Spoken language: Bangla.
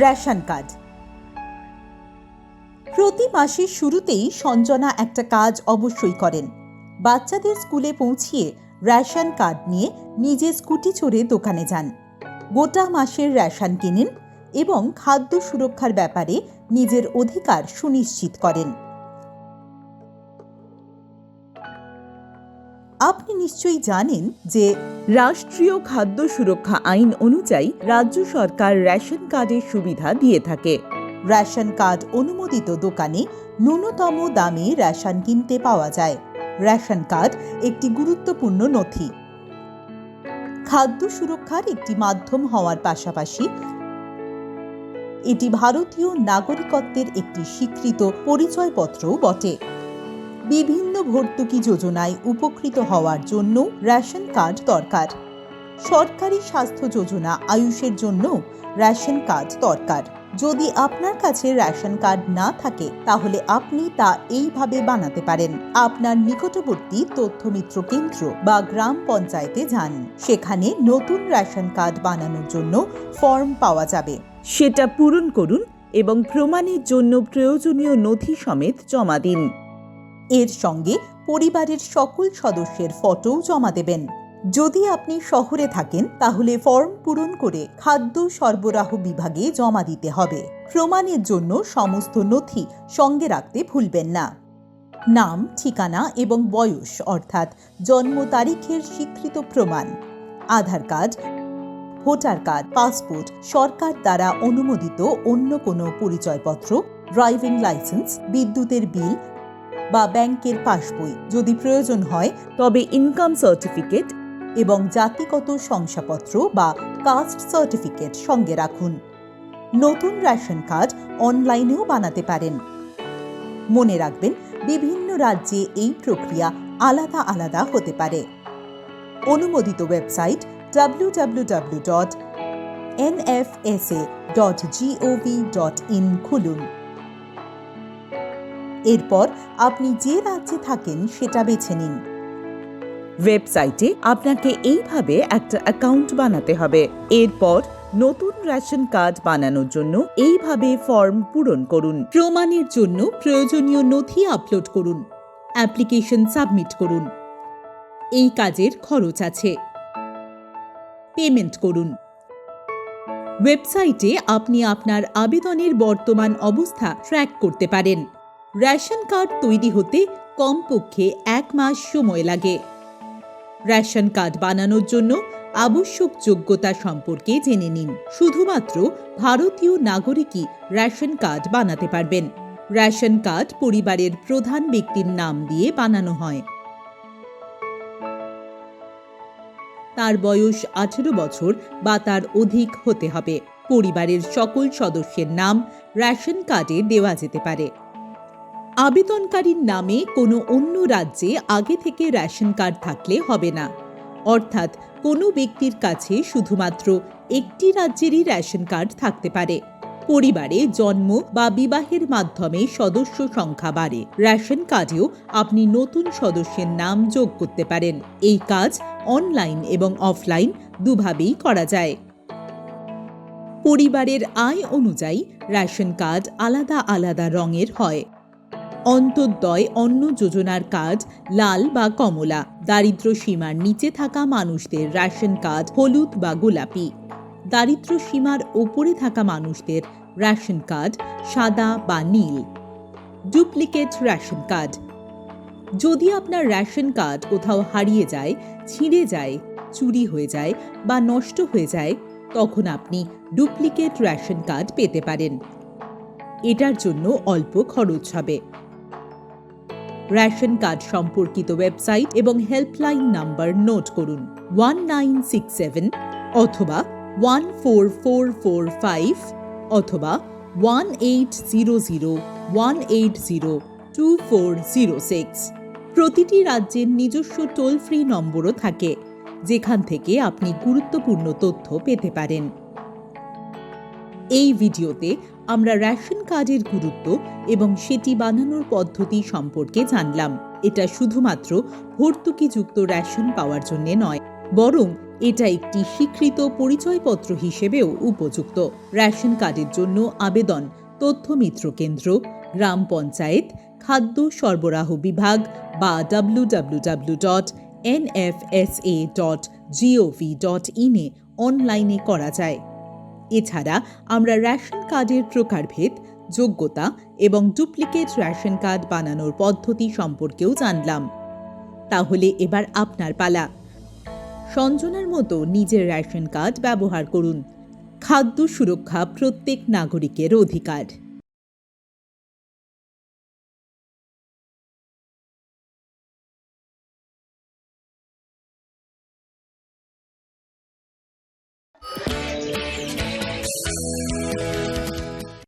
Ration card. প্রতি মাসের শুরুতেই সঞ্জনা একটা কাজ অবশ্যই করেন। বাচ্চাদের স্কুলে পৌঁছিয়ে রেশন কার্ড নিয়ে নিজে স্কুটি চড়ে দোকানে যান। গোটা মাসের রেশন কেনেন এবং খাদ্য সুরক্ষার ব্যাপারে নিজের অধিকার সুনিশ্চিত করেন। আপনি নিশ্চয়ই জানেন যে রাষ্ট্রীয় খাদ্য সুরক্ষা আইন অনুযায়ী রাজ্য সরকার রেশন কার্ডের সুবিধা দিয়ে থাকে। রেশন কার্ড অনুমোদিত দোকানে ন্যূনতম দামে রেশন কিনতে পাওয়া যায়। রেশন কার্ড একটি গুরুত্বপূর্ণ নথি। খাদ্য সুরক্ষার একটি মাধ্যম হওয়ার পাশাপাশি এটি ভারতীয় নাগরিকত্বের একটি স্বীকৃত পরিচয়পত্রও বটে। বিভিন্ন ভর্তুকি যোজনায় উপকৃত হওয়ার জন্য রেশন কার্ড দরকার। সরকারি স্বাস্থ্য যোজনা আয়ুষের জন্য রেশন কার্ড দরকার। যদি আপনার কাছে রেশন কার্ড না থাকে, তাহলে আপনি তা এইভাবে বানাতে পারেন। আপনার নিকটবর্তী তথ্যমিত্র কেন্দ্র বা গ্রাম পঞ্চায়েতে যান। সেখানে নতুন রেশন কার্ড বানানোর জন্য ফর্ম পাওয়া যাবে। সেটা পূরণ করুন এবং প্রমাণের জন্য প্রয়োজনীয় নথি সমেত জমা দিন। এর সঙ্গে পরিবারের সকল সদস্যের ফটোও জমা দেবেন। যদি আপনি শহরে থাকেন, তাহলে ফর্ম পূরণ করে খাদ্য সরবরাহ বিভাগে জমা দিতে হবে। প্রমাণের জন্য সমস্ত নথি সঙ্গে রাখতে ভুলবেন না। নাম, ঠিকানা এবং বয়স, অর্থাৎ জন্ম তারিখের স্বীকৃত প্রমাণ, Aadhaar card, voter card, passport, সরকার দ্বারা অনুমোদিত অন্য কোনো পরিচয়পত্র ড্রাইভিং লাইসেন্স বিদ্যুতের বিল বা ব্যাংকের পাসবই যদি প্রয়োজন হয়, তবে ইনকাম সার্টিফিকেট এবং জাতিগত শংসাপত্র বা কাস্ট সার্টিফিকেট সঙ্গে রাখুন। নতুন রেশন কার্ড অনলাইনেও বানাতে পারেন। মনে রাখবেন, বিভিন্ন রাজ্যে এই প্রক্রিয়া আলাদা আলাদা হতে পারে। অনুমোদিত ওয়েবসাইট www.nfsa.gov.in খুলুন। এরপর আপনি যে রাজ্যে থাকেন সেটা বেছে নিন। ওয়েবসাইটে আপনাকে এইভাবে একটা অ্যাকাউন্ট বানাতে হবে। এরপর নতুন রেশন কার্ড বানানোর জন্য এইভাবে ফর্ম পূরণ করুন। প্রমাণের জন্য প্রয়োজনীয় নথি আপলোড করুন। অ্যাপ্লিকেশন সাবমিট করুন। এই কাজের খরচ আছে। পেমেন্ট করুন। ওয়েবসাইটে আপনি আপনার আবেদনের বর্তমান অবস্থা ট্র্যাক করতে পারেন। রেশন কার্ড তৈরি হতে কমপক্ষে এক মাস সময় লাগে। রেশন কার্ড বানানোর জন্য আবশ্যক যোগ্যতা সম্পর্কে জেনে নিন। শুধুমাত্র ভারতীয় নাগরিকই রেশন কার্ড বানাতে পারবেন। রেশন কার্ড পরিবারের প্রধান ব্যক্তির নাম দিয়ে বানানো হয়। তার বয়স আঠেরো বছর বা তার অধিক হতে হবে। পরিবারের সকল সদস্যের নাম রেশন কার্ডে দেওয়া যেতে পারে। আবেদনকারীর নামে কোনো অন্য রাজ্যে আগে থেকে রেশন কার্ড থাকলে হবে না। অর্থাৎ কোনো ব্যক্তির কাছে শুধুমাত্র একটি রাজ্যেরই রেশন কার্ড থাকতে পারে। পরিবারে জন্ম বা বিবাহের মাধ্যমে সদস্য সংখ্যা বাড়ে। রেশন কার্ডেও আপনি নতুন সদস্যের নাম যোগ করতে পারেন। এই কাজ অনলাইন এবং অফলাইন দুভাবেই করা যায়। পরিবারের আয় অনুযায়ী রেশন কার্ড আলাদা আলাদা রঙের হয়। অন্তর্দয় অন্ন যোজনার কার্ড লাল বা কমলা দারিদ্র সীমার নিচে থাকা মানুষদের রেশন কার্ড, হলুদ বা গোলাপি। দারিদ্র সীমার ওপরে থাকা মানুষদের রেশন কার্ড সাদা বা নীল। Duplicate ration card. যদি আপনার রেশন কার্ড কোথাও হারিয়ে যায়, ছিঁড়ে যায়, চুরি হয়ে যায় বা নষ্ট হয়ে যায়, তখন আপনি ডুপ্লিকেট রেশন কার্ড পেতে পারেন। এটার জন্য অল্প খরচ হবে। রেশন কার্ড সম্পর্কিত ওয়েবসাইট এবং হেল্পলাইন নাম্বার নোট করুন। ওয়ান নাইন সিক্স সেভেন অথবা one four four four five অথবা one eight zero zero one eight zero two four zero six. প্রতিটি রাজ্যের নিজস্ব টোল ফ্রি নম্বরও থাকে, যেখান থেকে আপনি গুরুত্বপূর্ণ তথ্য পেতে পারেন। এই ভিডিওতে আমরা রেশন কার্ডের গুরুত্ব এবং সেটি বানানোর পদ্ধতি সম্পর্কে জানলাম। এটা শুধুমাত্র ভর্তুকিযুক্ত রেশন পাওয়ার জন্য নয়, বরং এটা একটি স্বীকৃত পরিচয়পত্র হিসেবেও উপযুক্ত। রেশন কার্ডের জন্য আবেদন তথ্য মিত্র কেন্দ্র, গ্রাম পঞ্চায়েত, খাদ্য সরবরাহ বিভাগ বা W W W dot NFSA dot GOV dot ইনে অনলাইনে করা যায়। এছাড়া আমরা রেশন কার্ডের প্রকারভেদ, যোগ্যতা এবং ডুপ্লিকেট রেশন কার্ড বানানোর পদ্ধতি সম্পর্কেও জানলাম। তাহলে এবার আপনার পালা। সঞ্জনার মতো নিজের রেশন কার্ড ব্যবহার করুন। খাদ্য সুরক্ষা প্রত্যেক নাগরিকের অধিকার।